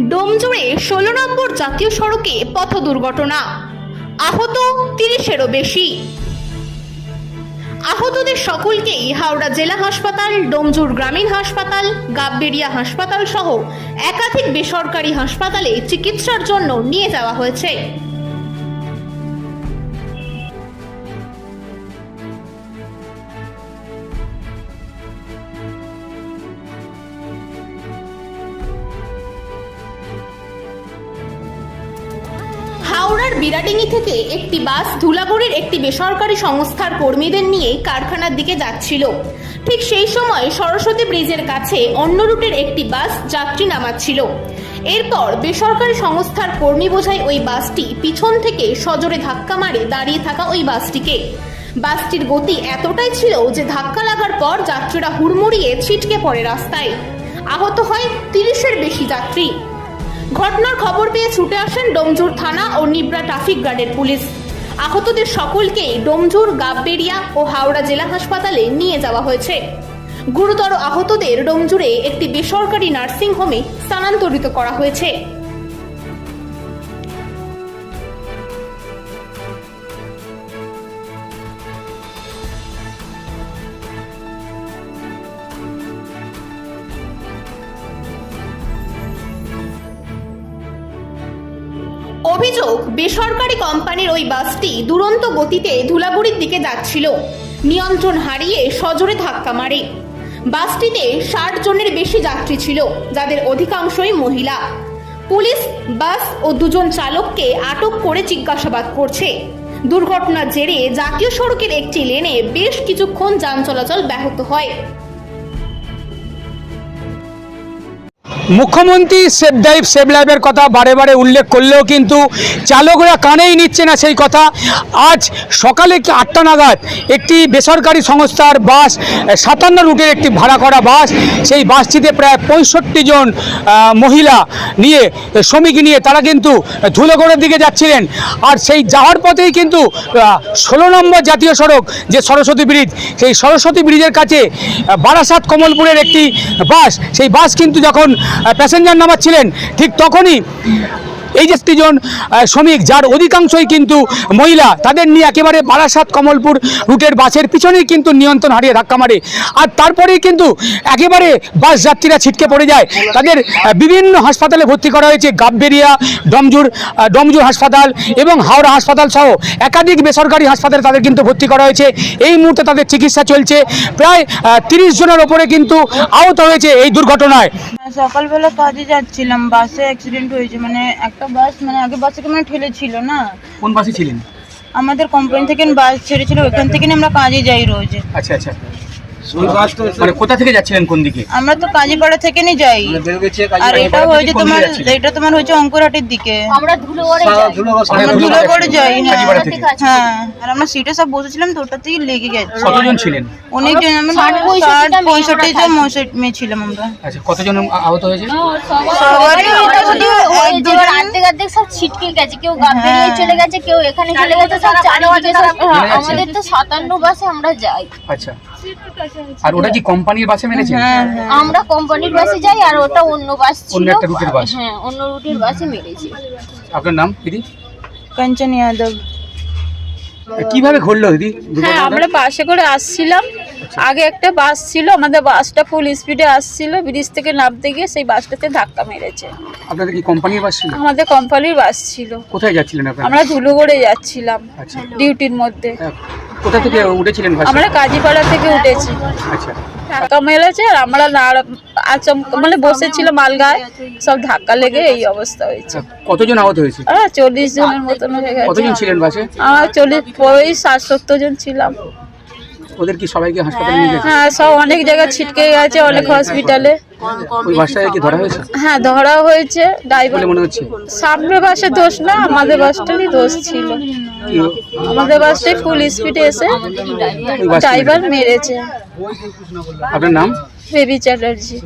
ডোমজুড়ে ষোলো নম্বর জাতীয় সড়কে পথ দুর্ঘটনা। আহত তিরিশেরও বেশি। আহতদের সকলকেই হাওড়া জেলা হাসপাতাল ডোমজুর গ্রামীণ হাসপাতাল গাববেড়িয়া হাসপাতাল সহ একাধিক বেসরকারি হাসপাতালে চিকিৎসার জন্য নিয়ে যাওয়া হয়েছে। হাওড়ার বিরাডিঙি থেকে একটি বাস ধুলাগড়ের একটি বেসরকারি সংস্থার কর্মীদের নিয়ে কারখানার দিকে যাচ্ছিল। ঠিক সেই সময় সরস্বতী ব্রিজের কাছে অন্য রুটের একটি বাস যাত্রী নামাচ্ছিল। এরপর বেসরকারি সংস্থার কর্মী বোঝাই ওই বাসটি পিছন থেকে সজোরে ধাক্কা মারে দাঁড়িয়ে থাকা ওই বাসটিকে। বাসটির গতি এতটাই ছিল যে ধাক্কা লাগার পর যাত্রীরা হুড়মুড়িয়ে ছিটকে পড়ে রাস্তায়। আহত হয় তিরিশের বেশি যাত্রী। ঘটনার খবর পেয়ে ছুটে আসেন ডোমজুর থানা ও নিবরা ট্রাফিক গার্ডের পুলিশ। আহতদের সকলকেই ডোমজুর গাববেড়িয়া ও হাওড়া জেলা হাসপাতালে নিয়ে যাওয়া হয়েছে। গুরুতর আহতদের ডোমজুরে একটি বেসরকারি নার্সিং হোমে স্থানান্তরিত করা হয়েছে। অভিযোগ, বেসরকারি কোম্পানির ওই বাসটি দুরন্ত গতিতে ধুলাগুড়ির দিকে যাচ্ছিল। নিয়ন্ত্রণ হারিয়ে সজোরে ধাক্কা মারে। বাসটিতে ষাট জনের বেশি যাত্রী ছিল, যাদের অধিকাংশই মহিলা। পুলিশ, বাস ও দুজন চালককে আটক করে জিজ্ঞাসাবাদ করছে। দুর্ঘটনার জেরে জাতীয় সড়কের একটি লেনে বেশ কিছুক্ষণ যান চলাচল ব্যাহত হয়। মুখ্যমন্ত্রী সেভ ড্রাইভ সেভ লাইফের কথা বারে বারে উল্লেখ করলেও কিন্তু চালকরা কানেই নিচ্ছে না সেই কথা। আজ সকালে কি আটটা নাগাদ একটি বেসরকারি সংস্থার বাস, সাতান্ন রুটের একটি ভাড়া করা বাস, সেই বাসটিতে প্রায় পঁয়ষট্টি জন মহিলা নিয়ে, শ্রমিক নিয়ে তারা কিন্তু ধুলোগড়ের দিকে যাচ্ছিলেন। আর সেই যাওয়ার পথেই কিন্তু ষোলো নম্বর জাতীয় সড়ক যে সরস্বতী ব্রিজ, সেই সরস্বতী ব্রিজের কাছে বারাসাত কমলপুরের একটি বাস, সেই বাস কিন্তু যখন প্যাসেঞ্জার নামাচ্ছিলেন ঠিক তখনই এই যে জন শ্রমিক, যার অধিকাংশই কিন্তু মহিলা, তাদের নিয়ে একেবারে বারাসাত কমলপুর রুটের বাসের পিছনেই কিন্তু নিয়ন্ত্রণ হারিয়ে ধাক্কা মারে। আর তারপরেই কিন্তু একেবারে বাস যাত্রীরা ছিটকে পড়ে যায়। তাদের বিভিন্ন হাসপাতালে ভর্তি করা হয়েছে, গাববেরিয়া, ডমজুর ডমজুর হাসপাতাল এবং হাওড়া হাসপাতাল সহ একাধিক বেসরকারি হাসপাতালে তাদের কিন্তু ভর্তি করা হয়েছে। এই মুহূর্তে তাদের চিকিৎসা চলছে। প্রায় তিরিশ জনের ওপরে কিন্তু আহত হয়েছে এই দুর্ঘটনায়। সকালবেলা কাজে যাচ্ছিলাম, বাসে অ্যাক্সিডেন্ট হয়েছে মানে একটা বাস মানে আগে বাসে মানে ঠেলেছিল না। কোন বাসে ছিলেন? আমাদের কোম্পানি থেকে বাস ছেড়েছিল ওখান থেকে আমরা কাজে যাই রোজ। আচ্ছা আচ্ছা। মানে কোথা থেকে যাচ্ছিলেন কোন দিকে? আমরা তো কাজীপাড়া থেকে নিয়ে যাই আর এটা হয়েছে তোমার এটা তোমার হয়েছে অঙ্কুরহাটের দিকে। আমরা ধুলোগড়ে যাই। আমরা ধুলো করে যাই হ্যাঁ থেকে। হ্যাঁ আর আমরা সিটে সব বসেছিলাম তো ওটাতেই লেগে গেছে। কতজন ছিলেন? অনেকজন আমরা ষাট মেয়ে পঁয়ষট্টি আমরা জন মশা- মেয়ে ছিলাম আমরা। আচ্ছা কতজন আহত হয়েছে সবারই শুধু এক দুজন- অর্ধেক অর্ধেক সব ছিটকে গেছে। কেউ গা বেরিয়ে। চলে গেছে কেউ এখানে চলে গেছে সব চারিদিকে আমাদের তো সাতান্ন বাসে আমরা যাই। আচ্ছা। আর ওটা কি কোম্পানির বাসে মেরেছে? হ্যাঁ হ্যাঁ আমরা কোম্পানির বাসে যাই আর ওটা অন্য বাস ছিল। অন্য একটা রুটের বাস। হ্যাঁ অন্য রুটের বাসে মেরেছে। আপনার নাম দিদি? কাঞ্চন যাদব কীভাবে ঘটলো দিদি? হ্যাঁ আমরা বাসে করে আসছিলাম। আগে একটা বাস ছিল আমাদের বাসটা ফুল স্পিডে আসছিল ব্রিজ থেকে নামতে গিয়ে সেই বাসটাতে ধাক্কা মেরেছে। আপনাদের কি কোম্পানির বাস ছিল? আমাদের কোম্পানির বাস ছিল। কোথায় যাচ্ছিলেন আপনারা? আমরা ধুলোগড়ে যাচ্ছিলাম আচ্ছা। ডিউটির মধ্যে। আহ, কোথা থেকে উঠেছিলেন আমরা কাজীপাড়া থেকে উঠেছি। আচ্ছা। ধাক্কা মেরেছে আর আমরা আচমকা মানে বসেছিল মালগায় সব ধাক্কা লেগে এই অবস্থা হয়েছে। আচ্ছা, কতজন আহত হয়েছে? হ্যাঁ চল্লিশ জনের মতন হয়ে গেছে। কতজন ছিলেন বাসে? আমার চল্লিশ ওই ষাট সত্তর জন ছিলাম। ওদের কি সবাইকে হাসপাতালে নিয়ে গেছে? হ্যাঁ সব অনেক জায়গায় ছিটকে গেছে অনেক হসপিটালে ওই বাসটাকে কি ধরা হয়েছে? হ্যাঁ ধরা হয়েছে ড্রাইভার মনে হচ্ছে? সামনে বাসে দোষ না আমাদের বাসটারই দোষ ছিল। আমাদের বাসটাই ফুল স্পিডে এসে ড্রাইভার মেরেছে। আপনার নাম? বেবি চ্যাটার্জি।